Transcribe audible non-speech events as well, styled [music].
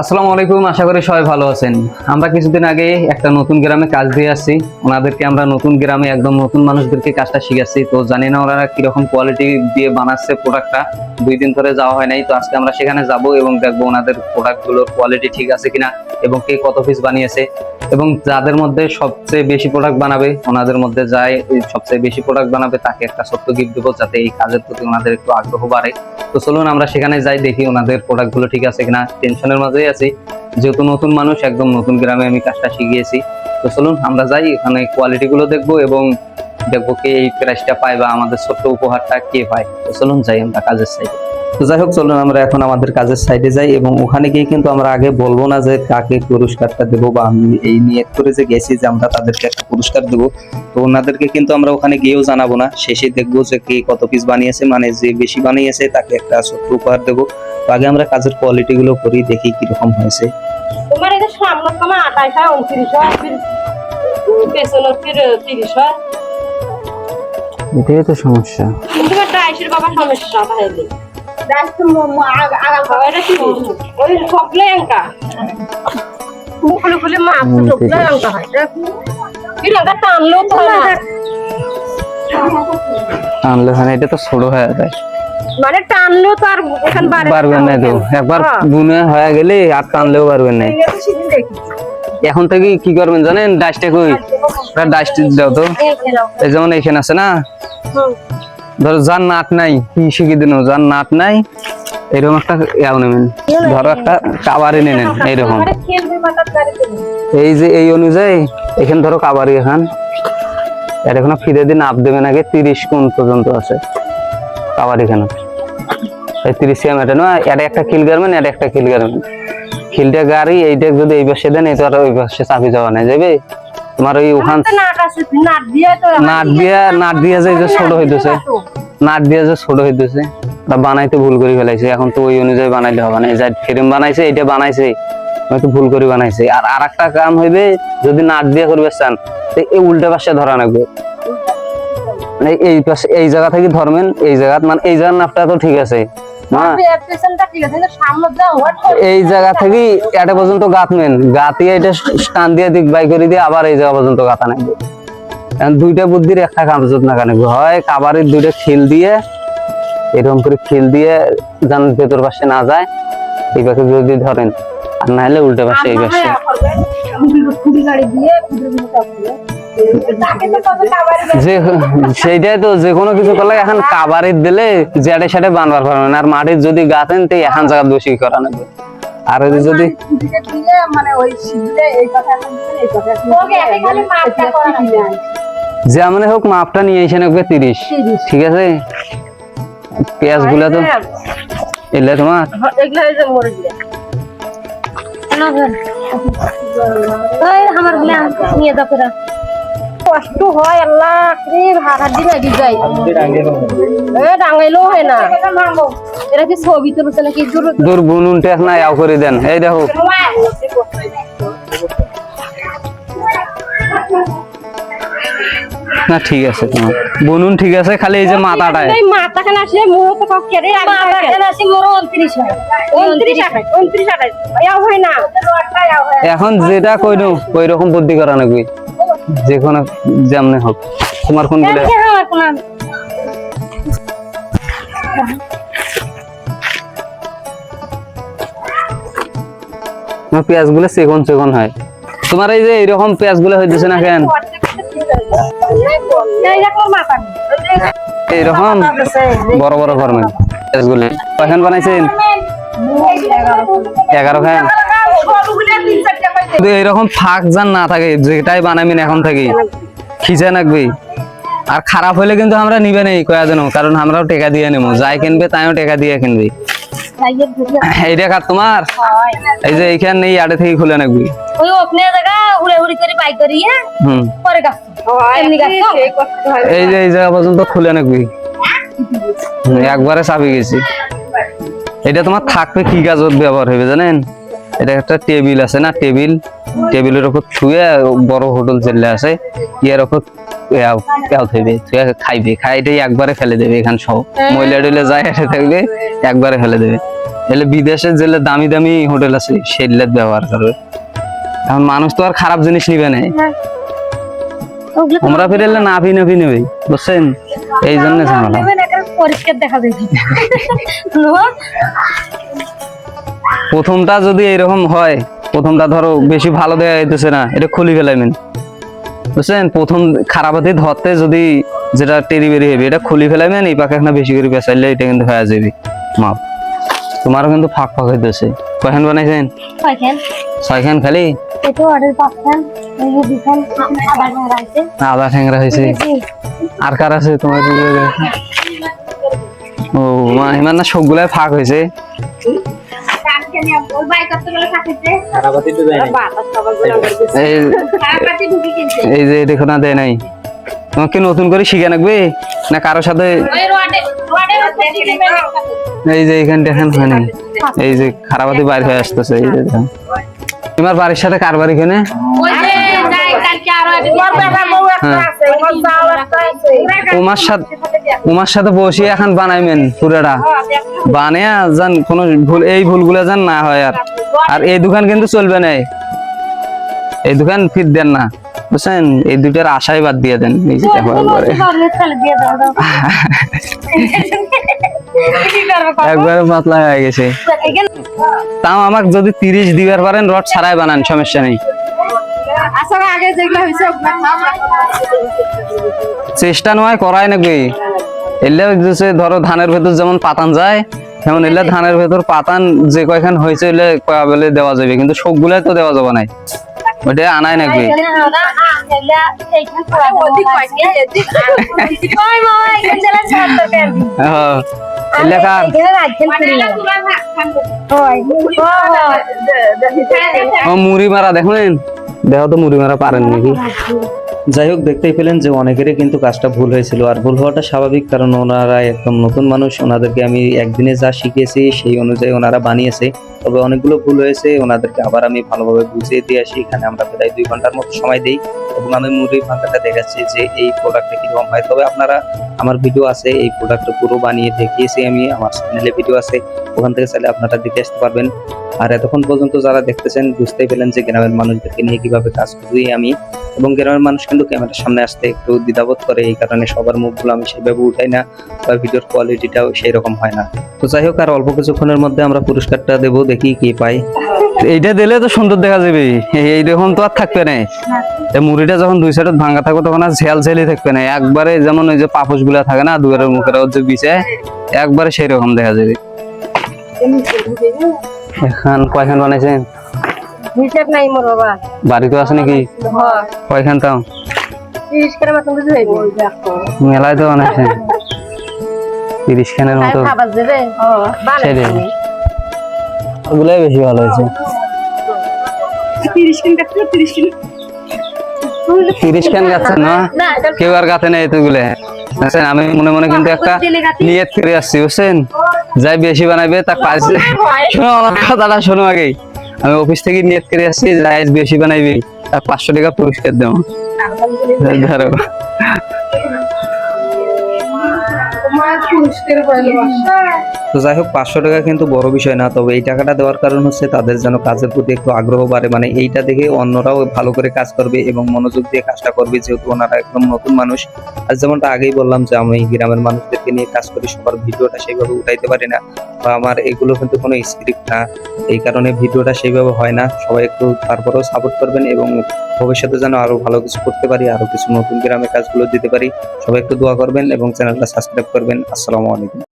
আসসালামু আলাইকুম, আশা করি সবাই ভালো আছেন। আমরা কিছুদিন আগে একটা নতুন গ্রামে কাজ দিয়ে আসছি। ওনাদেরকে আমরা নতুন গ্রামে একদম নতুন মানুষদেরকে কাজটা শিখাচ্ছি। তো জানি না ওনারা কীরকম কোয়ালিটি দিয়ে বানাচ্ছে প্রোডাক্টটা দুই দিন ধরে যাওয়া হয় নাই, তো আজকে আমরা সেখানে যাব এবং দেখব ওনাদের প্রোডাক্টগুলোর কোয়ালিটি ঠিক আছে কিনা এবং কে কত পিস বানিয়েছে। এবং যাদের মধ্যে সবচেয়ে বেশি প্রোডাক্ট বানাবে, ওনাদের মধ্যে যায় সবচেয়ে বেশি প্রোডাক্ট বানাবে, তাকে একটা সত্য গিফট দেবো যাতে এই কাজের প্রতি ওনাদের একটু আগ্রহ বাড়ে। তো চলুন আমরা সেখানে যাই, দেখি ওনাদের প্রোডাক্টগুলো ঠিক আছে কিনা। টেনশনের মাঝেই আছি। যেহেতু নতুন মানুষ, একদম নতুন গ্রামে আমি কাজটা শিখিয়েছি। তো চলুন, আমরা যাই ওখানে কোয়ালিটি গুলো দেখব এবং দেখব কে এই প্রাইসটা পায় বা আমাদের ছোট্ট উপহারটা কে পায়। তো চলুন যাই আমরা কাজের সাইডে তো যাই হোক, চলুন আমরা এখন আমাদের কাজের সাইডে যাই এবং ওখানে গিয়ে কিন্তু আমরা আগে বলব না যে কাকে পুরস্কারটা দেবো বা আমি এই নিয়ত করে যে গেছি যে আমরা তাদেরকে একটা পুরস্কার দেবো। তো ওনাদেরকে কিন্তু আমরা ওখানে গিয়েও জানাব না। শেষে দেখব যে কে কত পিস বানিয়েছে মানে যে বেশি বানিয়েছে তাকে একটা ছোট্ট উপহার দেবো। আগে আমরা কাজের কোয়ালিটি গুলো করি দেখি কীরকম হয়েছে। তোমার এটা সামনে তোমার হয় উনত্রিশ হয় পেছনে তিরিশ হয়। এটাই তো সমস্যা। কিন্তু একটা আইসের বাবা সমস্যা তাহলে হয় টানলেও তো হয় না। এটা তো ছোট হয়ে যায় মানে টানলেও তো আর এখান পারবেন না তো। একবার হ্যাঁ। বুনে হয়ে গেলে আর টানলেও পারবেন না। এখন থেকে কি করবেন জানেন? ডাস্টে কই? ডাস্ট দাও তো। এই যেমন এখানে আছে না? ধরো যার নাট নাই কি শিখে দিন যার নাট নাই এরকম একটা ইয়াও নেবেন। ধরো একটা কাবারি নেন এইরকম এই যে এই অনুযায়ী এখানে ধরো কাবারি এখান। এর এখন ফিরে দিন আপ দেবেন আগে তিরিশ কোন পর্যন্ত আছে। কাবারি এখানে তিরিশ সিএম এটা নয় এটা একটা খিল গারমেন এটা একটা খিল গারমেন খিলটা গাড়ি এইটা যদি এই পাশে দেন এই তো আর ওই পাশে চাপি যাওয়া নাই যাবে? তোমার ওই ওখান নাট দিয়ে নাট দিয়া যে ছোট হইতেছে। নাট দিয়া যে ছোট হইতেছে তা বানাইতে ভুল করে ফেলাইছে। এখন তো ওই অনুযায়ী বানাইলে হবে না। যে ফ্রেম বানাইছে এটা বানাইছে। হয়তো ভুল করে বানাইছে। আর আর একটা কাম হইবে যদি নাট দিয়ে করবে চান তো এই উল্টা পাশে ধরা লাগবে। মানে এই পাশে এই জায়গা থেকে ধরবেন এই জায়গা মানে এই জায়গার নাপটা তো ঠিক আছে। দাও এই জায়গা থেকে এটা পর্যন্ত গাঁথবেন গাঁথিয়ে এটা টান দিয়ে দিক বাই করে দিয়ে আবার এই জায়গা পর্যন্ত গাঁথা নেবে দুইটা বুদ্ধির একটা কাম যদি না কানে হয় কাবারের দুইটা খিল দিয়ে এরকম করে খিল দিয়ে যেন ভেতর পাশে না যায় এই পাশে যদি ধরেন আর না হলে উল্টা পাশে এই পাশে। গাড়ি দিয়ে যে সেইটাই তো যে কোনো কিছু করলে এখন কাবারের দিলে জেটে সেটে বানবার পারবেন আর মাটির যদি গাঁথেন তো এখন জায়গা দোষী করা নেবে আর ওই যে যদি মানে ওই শিখলে এই কথা এখন দিলে, এই কথা এখন দিলে। যেমন হোক মাপটা নিয়ে এসে নেবে তিরিশ। ঠিক আছে? পেঁয়াজগুলা তো এলে তোমার আমার নিয়ে ফেরা। কষ্ট হয় আল্লাহ রে ভাড়া দিন আগে যাই। এ ডাঙাইলেও হয় না। এরা কি ছবি তুলছে নাকি? দূর দূর বুনুন টেক না ইয়াও করে দেন। এই দেখো। না ঠিক আছে তোমার। বুনুন ঠিক আছে খালি এই যে মাথাটায়। এই মাথাখানে আসলে মোহ তো কাউ কেড়ে মাথাখানে আসি মোর 29 হয়। 29 28 29 28 ইয়াও হয় না। এখন যেটা কইনো ওই রকম বুদ্ধি করা নাকি যে কোনো যেমনে হোক। তোমার কোনগুলো পেঁয়াজগুলো সেকন সেকন হয়। তোমার এই যে এরকম পেঁয়াজগুলো হইতেছে না কেন? এইরকম? বড় বড় ফরমেন পেঁয়াজগুলো কয়খান বানাইছেন? এগারো। খান? এরকম ফাঁক যান না থাকে যেটাই বানাবেন এখন থেকে খিচে নাকবে। আর খারাপ হলে কিন্তু আমরা নিবে নেই কয়া যেন কারণ আমরাও টেকা দিয়ে নেব। যাই কিনবে তাইও টেকা দিয়ে কিনবে। এইটা কার তোমার? এই যে এইখান আড়ে থেকে খুলে নাকবি। ওই ওপনে জায়গা উড়ে উড়ি করে বাই করি হ্যাঁ? পরে গাছ এমনি গাছ এই যে এই জায়গা পর্যন্ত খুলে নাকবি। একবারে চাপি গেছি। এটা তোমার থাকবে কি কাজত ব্যবহার হবে জানেন? এটা একটা টেবিল আছে না? টেবিল। টেবিলের উপর ছুঁয়ে বড় হোটেল চেলে আছে ইয়ার উপর খাইবে। খাইটাই একবারে ফেলে দেবে এখান সহ। মহিলা টইলে যায় এসে থাকবে একবারে ফেলে দেবে। এলে বিদেশে যেলে দামি দামি হোটেল আছে সেগুলো ব্যবহার করবে। এখন মানুষ তো আর খারাপ জিনিস নিবে না। আমরা ফিরে এলে না ফি না ফি নেবে বুঝছেন? এই জন্য ঝামেলা। পরিষ্কার দেখা যায়? [laughs] প্রথমটা যদি এরকম হয় প্রথমটা ধরো বেশি ভালো দেওয়া যাইতেছে না এটা খুলি ফেলাইবেন। বুঝছেন? প্রথম খারাপ হাতে ধরতে যদি যেটা টেরি বেরি হবে এটা খুলি ফেলাইবেন এই পাখা বেশি করে বেচাইলে এটা কিন্তু হয়ে যাবে মাপ। তোমারও কিন্তু ফাঁক ফাঁক হইতেছে। কয়খান বানাইছেন? ছয়খান। খালি? আধা ঠ্যাংরা হয়েছে আর কার আছে তোমার ও মা না সবগুলাই ফাঁক হয়েছে এই এই যে দেখো না দেয় নাই। তোমাকে নতুন করে শিখে রাখবে? না কারোর সাথে এই যে এখানে দেখেন হয় নাই। এই যে খারাপাতি বাইর হয়ে আসতেছে এই যে তোমার বাড়ির সাথে কার বাড়ি এখানে? তোমার সাথে তোমার সাথে বসে এখন বানাইবেন পুরাটা। বানিয়ে যান কোন ভুল এই ভুলগুলো যান না হয় আর। আর এই দোকান কিন্তু চলবে না। এই দোকান ফিট দেন না। বুঝছেন? এই দুটার আশাই বাদ দিয়ে দেন। এই যেটা হওয়ার পরে একবারে। পাতলা হয়ে গেছে। তাও আমাকে যদি তিরিশ দিবার পারেন রড ছাড়াই বানান সমস্যা নেই। আগে যেগুলো হয়েছে চেষ্টা নয় করাই নাকি এলে ধরো ধানের ভেতর যেমন পাতান যায় যেমন এলে ধানের ভেতর পাতান যে কয়খান হয়েছে এলে কয়া বলে দেওয়া যাবে কিন্তু সবগুলাই তো দেওয়া যাবে নাই ওটা আনাই নাকি হ্যাঁ। এলে কার ও মুড়ি মারা দেখেন দেখো তো মুড়ি মারা পারেন নাকি? যাই হোক, দেখতেই পেলেন যে অনেকেরই কিন্তু কাজটা ভুল হয়েছিল। আর ভুল হওয়াটা স্বাভাবিক, কারণ ওনারা একদম নতুন মানুষ। ওনাদেরকে আমি একদিনে যা শিখিয়েছি, সেই অনুযায়ী ওনারা বানিয়েছে। তবে অনেকগুলো ভুল হয়েছে, ওনাদেরকে আবার আমি ভালোভাবে বুঝিয়ে দিয়ে আসি। এখানে আমরা প্রায় দুই ঘণ্টার মতো সময় দিই। এবং আমি মুড়ি ভাঙাটা দেখাচ্ছি যে এই প্রোডাক্টটা কীরকম হয়। তবে আপনারা, আমার ভিডিও আছে, এই প্রোডাক্টটা পুরো বানিয়ে দেখিয়েছি আমি, আমার চ্যানেলে ভিডিও আছে, ওখান থেকে চাইলে আপনারা দেখে আসতে পারবেন। আর এতক্ষণ পর্যন্ত যারা দেখতেছেন, বুঝতেই পেলেন যে গ্রামের মানুষদেরকে নিয়ে কীভাবে কাজ করি আমি। এবং গ্রামের মানুষ কিন্তু ক্যামেরার সামনে আসতে একটু দ্বিধাবোধ করে, এই কারণে সবার মুখগুলো আমি সেভাবে উঠাই না বা ভিডিওর কোয়ালিটিটাও সেই রকম হয় না। তো যাই হোক, আর অল্প কিছুক্ষণের মধ্যে আমরা পুরস্কারটা দেবো, দেখি কি পাই এইটা দিলে তো সুন্দর দেখা যাবে। এই- এইরকম তো আর থাকবে না। এই মুড়িটা যখন দুই সাইডে ভাঙা থাকবে তখন আর ঝেল ঝেলি থাকবে না। একবারে যেমন ওই যে পাপোশগুলা থাকে না দুয়ারের মুখের যে বিছে একবারে সেই রকম দেখা যাবে। এখন কয়খান বানাইছেন? হিসাব নাই মোর বাবা। বাড়িতে আছে নাকি? হ্যাঁ। কয়খান তাও? মেলায় তো বানাইছেন। তিরিশ খানের মতো। খাবার সেটাই। ওগুলাই বেশি ভালো হয়েছে। তিরিশ কিন কাটতে তিরিশ কিন? তিরিশ খান গাছেন না? না কেউ আর গাতে নেই এতগুলো। বুঝছেন? আমি মনে মনে কিন্তু একটা নিয়ত করে আসছি বুঝছেন? যাই বেশি বানাবে তা আমার কথাটা শোনো আগে আমি অফিস থেকে নিয়ত করে আসছি যাই বেশি বানাইবি তার পাঁচশো টাকা পুরস্কার দেবো। ধরো। তো যাই হোক, পাঁচশো টাকা কিন্তু বড় বিষয় না, তবে এই টাকাটা দেওয়ার কারণ হচ্ছে তাদের যেন কাজের প্রতি একটু আগ্রহ বাড়ে। মানে এইটা দেখে অন্যরাও ভালো করে কাজ করবে এবং মনোযোগ দিয়ে কাজটা করবে, যেহেতু ওনারা একদম নতুন মানুষ। আর যেমনটা আগেই বললাম যে আমি গ্রামের মানুষদেরকে নিয়ে কাজ করি, সবার ভিডিওটা সেইভাবে উঠাইতে পারি না। বা আমার এগুলো কিন্তু কোনো স্ক্রিপ্ট না। এই কারণে ভিডিওটা সেইভাবে হয় না। সবাই একটু তারপরেও সাপোর্ট করবেন এবং ভবিষ্যতে যেন আরও ভালো কিছু করতে পারি আরও কিছু নতুন গ্রামে কাজগুলো দিতে পারি। সবাই একটু দোয়া করবেন এবং চ্যানেলটা সাবস্ক্রাইব করবেন। আসসালামু আলাইকুম।